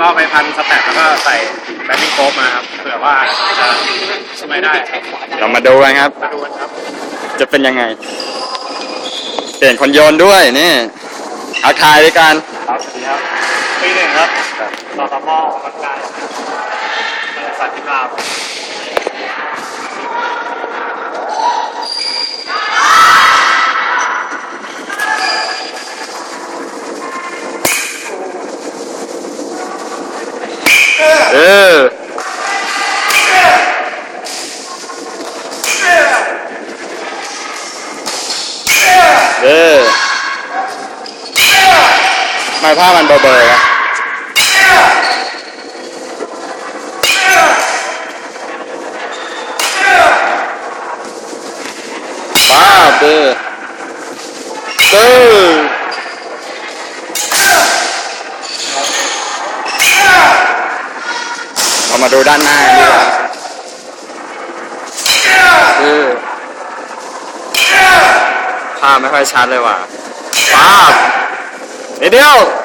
ก็ไปพันสแตทแล้วก็ใส่แบตติ้งโค้มาครับเผื่อว่าจะช่วยได้เรามาดูกันครับ มาดูกันครับจะเป็นยังไง เปลี่ยนคนโยนด้วยนี่เอาทายด้วยกันครับสวัสดีครับปีหนึ่งครับรอตมอร่างกายสัตว์ที่ลาว เออ เออไม่ผ้ามันเบลอๆวะป้าบเด้อเด้อเรามาดูด้านหน้าดีกว่าเออ ภาพไม่ค่อยชัดเลยว่ะป้าบนิดเดียวเอ้ย